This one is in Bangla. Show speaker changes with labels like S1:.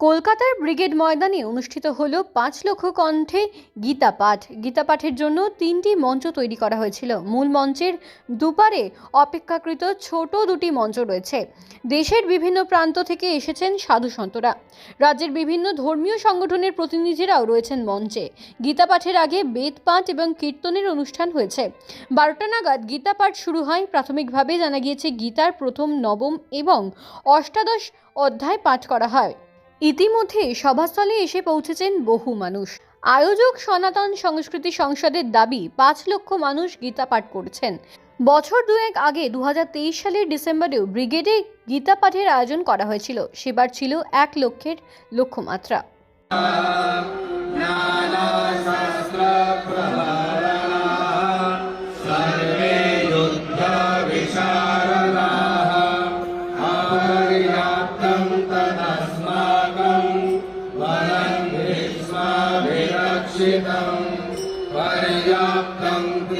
S1: কলকাতার ব্রিগেড ময়দানে অনুষ্ঠিত হল পাঁচ লক্ষ কণ্ঠে গীতা পাঠ। গীতা পাঠের জন্য তিনটি মঞ্চ তৈরি করা হয়েছিল। মূল মঞ্চের দুপারে অপেক্ষাকৃত ছোট দুটি মঞ্চ রয়েছে। দেশের বিভিন্ন প্রান্ত থেকে এসেছেন সাধু সন্তরা। রাজ্যের বিভিন্ন ধর্মীয় সংগঠনের প্রতিনিধিরাও রয়েছেন মঞ্চে। গীতা পাঠের আগে বেদ পাঠ এবং কীর্তনের অনুষ্ঠান হয়েছে। বারোটা নাগাদ গীতা পাঠ শুরু হয়। প্রাথমিকভাবে জানা গিয়েছে গীতার প্রথম, নবম এবং অষ্টাদশ অধ্যায় পাঠ করা হয়। ইতিমধ্যে সভাস্থলে এসে পৌঁছেছেন বহু মানুষ। আয়োজক সনাতন সংস্কৃতি সংসদের দাবি, পাঁচ লক্ষ মানুষ গীতা পাঠ করছেন। বছর দুয়েক আগে দু হাজার তেইশ সালের ডিসেম্বরেও ব্রিগেডে গীতা পাঠের আয়োজন করা হয়েছিল। সেবার ছিল এক লক্ষের লক্ষ্যমাত্রা।
S2: Parashitam Pariyaptam Ti